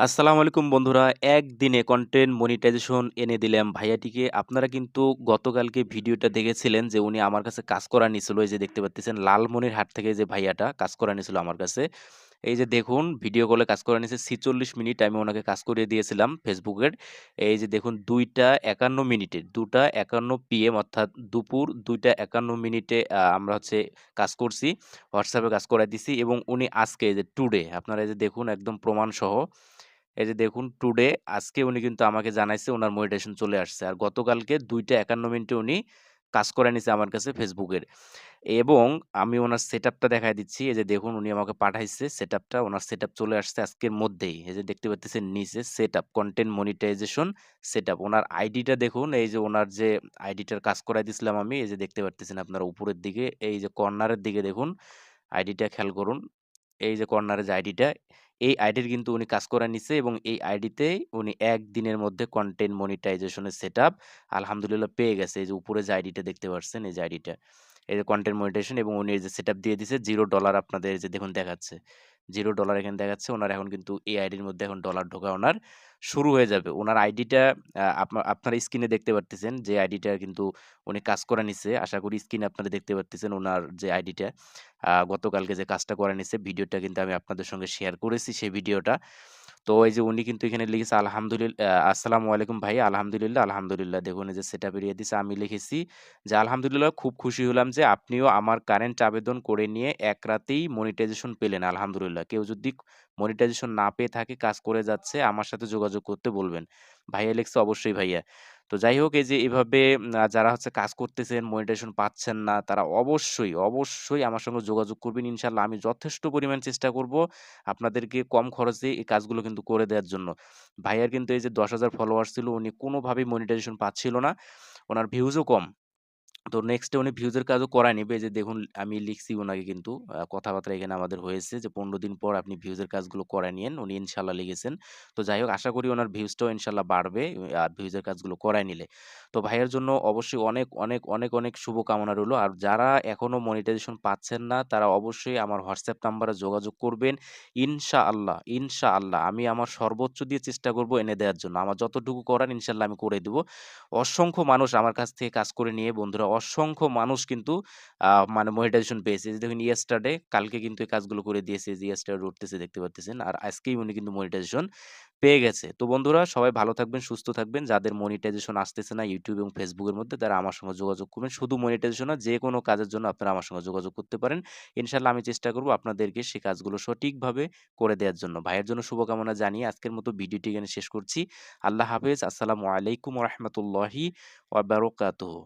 আসসালামু আলাইকুম বন্ধুরা। একদিনে কন্টেন্ট মনিটাইজেশন এনে দিলাম ভাইয়াটিকে। আপনারা কিন্তু গতকালকে ভিডিওটা দেখেছিলেন যে উনি আমার কাছে কাজ করা নিছিল। এই যে দেখতে পাচ্তেছেন লালমনিরহাট থেকে যে ভাইয়াটা কাজ করা নিছিল আমার কাছে। এই যে দেখুন ভিডিও কলে কাজ করা নিছে ৪৬ মিনিট, আমি ওনাকে কাজ করিয়ে দিয়েছিলাম ফেসবুকের। এই যে দেখুন ২টা ৫১ মিনিটে ২টা ৫১ পিএম অর্থাৎ দুপুর ২টা ৫১ মিনিটে আমরা হচ্ছে কাজ করছি। এ কাজ করায় দিছি এবং উনি আজকে এই যে টুডে আপনারা এই যে দেখুন, একদম প্রমাণসহ এই যে দেখুন টুডে আজকে উনি কিন্তু আমাকে জানাইছে ওনার মনিটাইজেশন চলে আসছে। আর গতকালকে ২টা ৫১ মিনিটে উনি কাজ করে নিছে আমার কাছে ফেসবুকের। এবং আমি উনার সেটআপটা দেখাই দিচ্ছি। এই যে দেখুন, উনি আমাকে পাঠাইছে সেটআপটা। উনার সেটআপ চলে আসছে আজকের মধ্যেই। এই যে দেখতে পাচ্তেছেন, নিচে সেটআপ কন্টেন্ট মনিটাইজেশন সেটআপ। ওনার আইডিটা দেখুন, এই যে ওনার যে আইডিটার কাজ করাই দিছিলাম আমি, এই যে দেখতে পারতেছেন আপনারা উপরের দিকে, এই যে কর্নারের দিকে দেখুন আইডিটা খেয়াল করুন। এই যে কর্নারের যে আইডিটা এই আইডির কিন্তু উনি কাজ করে নিছে এবং এই আইডিতে উনি ১ দিনের মধ্যে কন্টেন্ট মনিটাইজেশনের সেট আলহামদুলিল্লাহ পেয়ে গেছে। এই যে উপরে যে আইডিটা দেখতে পাচ্ছেন এই যে আইডিটা। এই যে কন্টেন্ট মনিটাইজেশন এবং উনি যে সেটআপ দিয়ে দিছে জিরো ডলার আপনাদের যে দেখুন দেখাচ্ছে। $0 এখানে দেখাচ্ছে। ওনার এখন কিন্তু এই আইডির মধ্যে এখন ডলার ঢোকা ওনার শুরু হয়ে যাবে। ওনার আইডিটা আপনার আপনা, আপনারা স্ক্রিনে দেখতে পারতেছেন যে আইডিটা কিন্তু উনি কাজ করে নিছে। আশা করি স্ক্রিনে আপনারা দেখতে পারতেছেন ওনার যে আইডিটা গতকালকে যে কাজটা করে নিছে, ভিডিওটা কিন্তু আমি আপনাদের সঙ্গে শেয়ার করেছি সেই ভিডিওটা। তো এই যে উনি কিন্তু এখানে লিখেছে আলহামদুলিল্লাহ আসসালামু আলাইকুম ভাই আলহামদুলিল্লাহ, আলহামদুলিল্লাহ। দেখুন যে সেটা বেরিয়ে দিছে। আমি লিখেছি যে আলহামদুলিল্লাহ খুব খুশি হলাম যে আপনিও আমার কারেন্ট আবেদন করে নিয়ে এক রাতেই মনিটাইজেশন পেলেন আলহামদুলিল্লাহ। কেউ যদি মনিটাইজেশন না পেয়ে থাকে কাজ করে যাচ্ছে আমার সাথে যোগাযোগ করতে বলবেন। ভাইয়া লিখছে অবশ্যই ভাইয়া। তো যাই হোক এই যে এভাবে যারা হচ্ছে কাজ করতেছেন মনিটাইজেশন পাচ্ছেন না তারা অবশ্যই, অবশ্যই আমার সঙ্গে যোগাযোগ করবেন। ইনশাল্লাহ আমি যথেষ্ট পরিমাণ চেষ্টা করব আপনাদেরকে কম খরচে এই কাজগুলো কিন্তু করে দেওয়ার জন্য। ভাইয়ার কিন্তু এই যে ১০,০০০ ফলোয়ার্স ছিল উনি কোনোভাবেই মনিটাইজেশন পাচ্ছিল না। ওনার ভিউজও কম। তো নেক্সট উনি ভিউজের কাজও করায় নিবে। যে দেখুন আমি লিখছি ওনাকে কিন্তু কথাবার্তা এখানে আমাদের হয়েছে যে ১৫ দিন পর আপনি ভিউজের কাজগুলো করায় নিয়েন। উনি ইনশাল্লাহ লিখেছেন। তো যাই হোক আশা করি উনার ভিউজটাও ইনশাল্লাহ বাড়বে আর ভিউজের কাজগুলো করায় নিলে। তো ভাইয়ের জন্য অবশ্যই অনেক, অনেক, অনেক, অনেক শুভকামনা রইল। আর যারা এখনও মনিটাইজেশন পাচ্ছেন না তারা অবশ্যই আমার হোয়াটসঅ্যাপ নাম্বারে যোগাযোগ করবেন। ইনশাআল্লাহ, ইনশাআল্লাহ আমি আমার সর্বোচ্চ দিয়ে চেষ্টা করব এনে দেওয়ার জন্য। আমার যতটুকু করার ইনশাল্লাহ আমি করে দিব। অসংখ্য মানুষ আমার কাছ থেকে কাজ করে নিয়ে বন্ধুরা অসংখ্য মানুষ কিন্তু মানে মনিটাইজেশন পেয়েছে। যে দেখুন ইয়েস্টারডে কালকে কিন্তু এই কাজগুলো করে দিয়েছে। যে ইয়েস্টারডে উঠতেছে দেখতে পারতেছেন। আর আজকেই উনি কিন্তু মনিটাইজেশন পেয়ে গেছে। তো বন্ধুরা সবাই ভালো থাকবেন, সুস্থ থাকবেন। যাদের মনিটাইজেশন আসতেছে না ইউটিউব এবং ফেসবুকের মধ্যে তারা আমার সঙ্গে যোগাযোগ করবেন। শুধু মনিটাইজেশন না যেকোনো কাজের জন্য আপনারা আমার সঙ্গে যোগাযোগ করতে পারেন। ইনশাল্লাহ আমি চেষ্টা করব আপনাদেরকে সেই কাজগুলো সঠিকভাবে করে দেওয়ার জন্য। ভাইয়ের জন্য শুভকামনা জানিয়ে আজকের মতো ভিডিওটি এখানে শেষ করছি। আল্লাহ হাফেজ। আসসালামু আলাইকুম রাহমাতুল্লাহি ওয়া বারাকাতুহু।